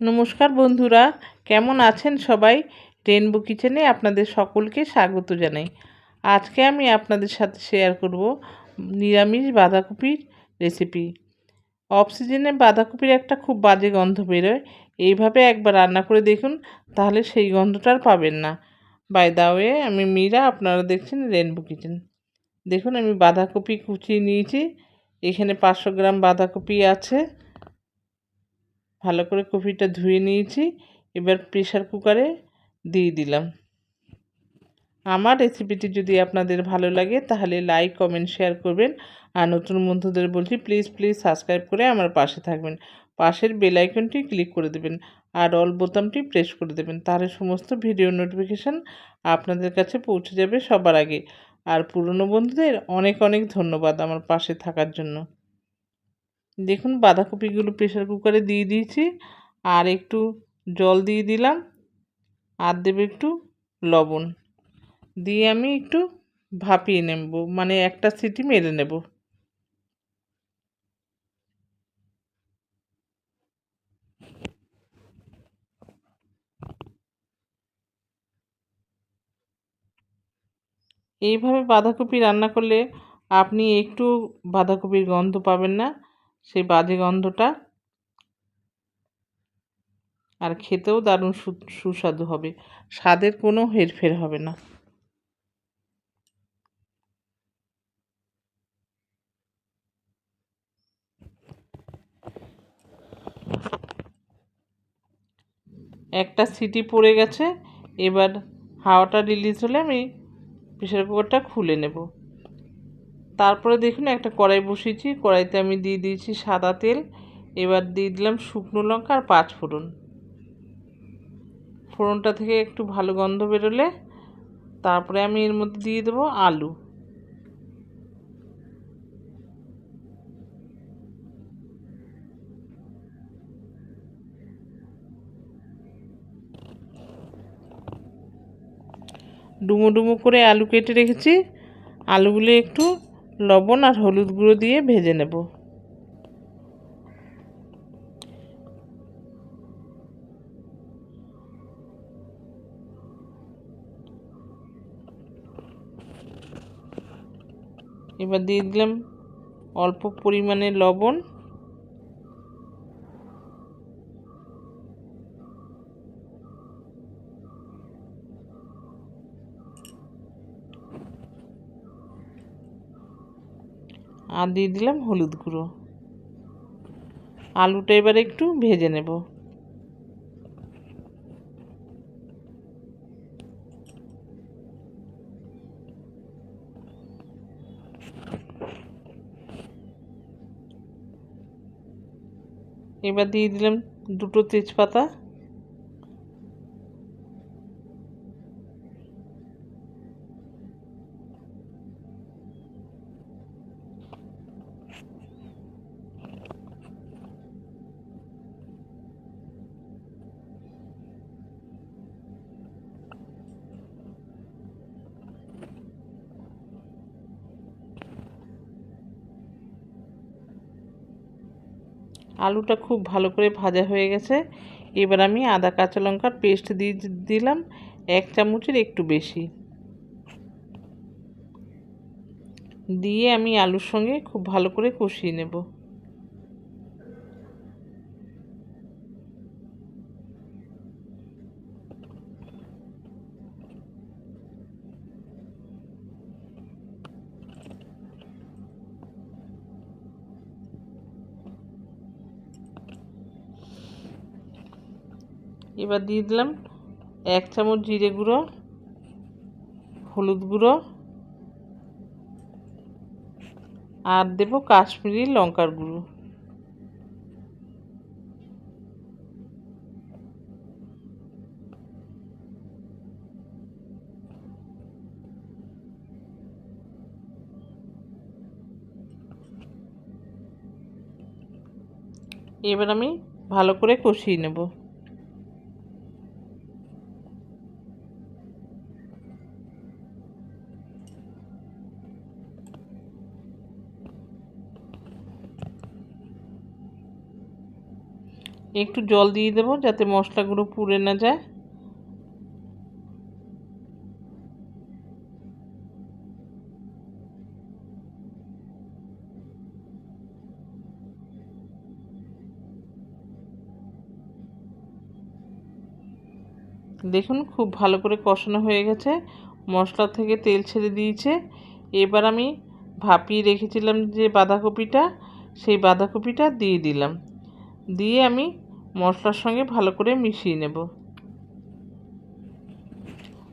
নমস্কার বন্ধুরা, কেমন আছেন সবাই? রেনবো কিচেনে আপনাদের সকলকে স্বাগত জানাই। আজকে আমি আপনাদের সাথে শেয়ার করব নিরামিষ বাঁধাকপির রেসিপি অফ সিজনে বাঁধাকপির একটা খুব বাজে গন্ধ বেরোয়। এইভাবে একবার রান্না করে দেখুন, তাহলে সেই গন্ধটা আর পাবেন না। বাই দা ওয়ে আমি মীরা, আপনারা দেখছেন রেনবো কিচেন দেখুন, আমি বাঁধাকপি কুচিয়ে নিয়েছি। এখানে পাঁচশো গ্রাম বাঁধাকপি আছে। ভালো করে কপিটা ধুয়ে নিয়েছি। এবার প্রেশার কুকারে দিয়ে দিলাম। আমার রেসিপিটি যদি আপনাদের ভালো লাগে, তাহলে লাইক কমেন্ট শেয়ার করবেন। আর নতুন বন্ধুদের বলছি প্লিজ প্লিজ সাবস্ক্রাইব করে আমার পাশে থাকবেন। পাশের বেল আইকনটি ক্লিক করে দেবেন আর অল বোতামটি প্রেস করে দেবেন। তাহলে সমস্ত ভিডিও নোটিফিকেশান আপনাদের কাছে পৌঁছে যাবে সবার আগে। আর পুরনো বন্ধুদের অনেক অনেক ধন্যবাদ আমার পাশে থাকার জন্য। দেখুন, বাঁধাকপিগুলো প্রেশার কুকারে দিয়ে দিয়েছি। আর একটু জল দিয়ে দিলাম। আর দেবে একটু লবণ। দিয়ে আমি একটু ভাপিয়ে নেব। মানে একটা সিটি মেরে নেব। এইভাবে বাঁধাকপি রান্না করলে আপনি একটু বাঁধাকপির গন্ধ পাবেন না। সেই বাজে গন্ধটা। আর খেতেও দারুণ সুস্বাদু হবে। স্বাদের কোনো হেরফের হবে না। একটা সিটি পড়ে গেছে। এবার হাওয়াটা রিলিজ হলে আমি প্রেশার কুকারটা খুলে নেব। তারপরে দেখুন, একটা কড়াই বসিয়েছি। কড়াইতে আমি দিয়ে দিয়েছি সাদা তেল। এবার দিয়ে দিলাম শুকনো লঙ্কা আর পাঁচ ফোড়ন। ফোড়নটা থেকে একটু ভালো গন্ধ বেরোলে তারপরে আমি এর মধ্যে দিয়ে দেবো আলু। ডুমো ডুমো করে আলু কেটে রেখেছি। আলুগুলো একটু লবণ আর হলুদ গুঁড়ো দিয়ে ভেজে নেব। এবার দিয়ে দিলাম অল্প পরিমাণে লবণ। আর দিয়ে দিলাম হলুদ গুঁড়ো। আলুটা এবার একটু ভেজে নেব। এবার দিয়ে দিলাম দুটো তেজপাতা। আলুটা খুব ভালো করে ভাজা হয়ে গেছে। এবার আমি আদা, কাঁচা লঙ্কার পেস্ট দিয়ে দিলাম, এক চামচের একটু বেশি। দিয়ে আমি আলুর সঙ্গে খুব ভালো করে কষিয়ে নেব। এবার দিয়ে দিলাম এক চামচ জিরে গুঁড়ো, হলুদ গুঁড়ো, আর দেবো কাশ্মীরি লঙ্কার গুঁড়ো। এবার আমি ভালো করে কষিয়ে নেব। একটু জল দিয়ে দেবো যাতে মশলাগুলো পুড়ে না যায়। দেখুন, খুব ভালো করে কষানো হয়ে গেছে। মশলা থেকে তেল ছেড়ে দিয়েছে। এবার আমি ভাপিয়ে রেখেছিলাম যে বাঁধাকপিটা, সেই বাঁধাকপিটা দিয়ে দিলাম। দিয়ে আমি মশলার সঙ্গে ভালো করে মিশিয়ে নেব।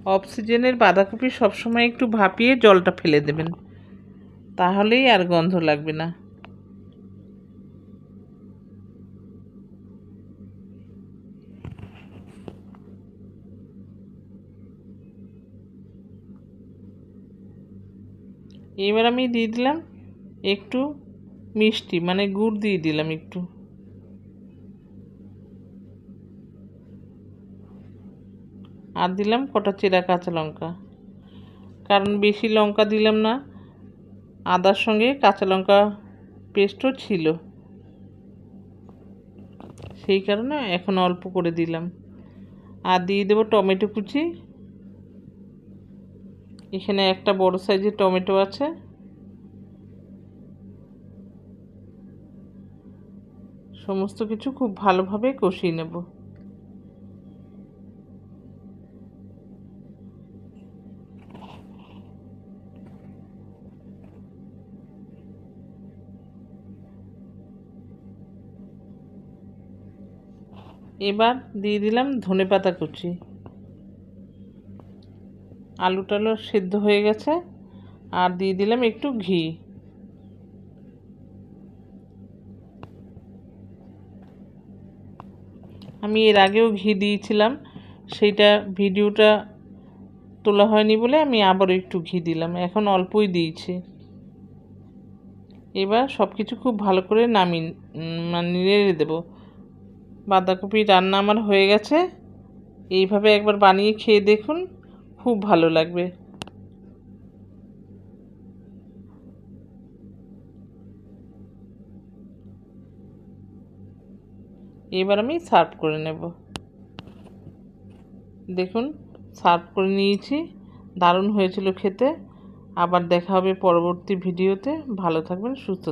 অক্সিজেনের বাঁধাকপি সবসময় একটু ভাপিয়ে জলটা ফেলে দেবেন, তাহলেই আর গন্ধ লাগবে না। এবার আমি দিয়ে দিলাম একটু মিষ্টি মানে গুড় দিয়ে দিলাম একটু। আর দিলাম কটা চেরা কাঁচা লঙ্কা। কারণ বেশি লঙ্কা দিলাম না, আদার সঙ্গে কাঁচা লঙ্কা পেস্টও ছিল। সেই কারণে এখন অল্প করে দিলাম। আর দিয়ে দেবো টমেটো কুচি। এখানে একটা বড় সাইজের টমেটো আছে। সমস্ত কিছু খুব ভালোভাবে কষিয়ে নেব। এবার দিয়ে দিলাম ধনে পাতা কুচি। আলু টালু সেদ্ধ হয়ে গেছে আর দিয়ে দিলাম একটু ঘি। আমি এর আগেও ঘি দিয়েছিলাম, সেইটা ভিডিওটা তোলা হয়নি বলে আমি আবারও একটু ঘি দিলাম, এখন অল্পই দিয়েছি। এবার সব কিছু খুব ভালো করে নামিয়ে মানে নেড়ে দেবো। বাঁধাকপি রান্না আমার হয়ে গেছে। এইভাবে একবার বানিয়ে খেয়ে দেখুন, খুব ভালো লাগবে। এবার আমি সার্ভ করে নেব। দেখুন, সার্ভ করে নিয়েছি। দারুণ হয়েছিল খেতে। আবার দেখা হবে পরবর্তী ভিডিওতে। ভালো থাকবেন, সুস্থ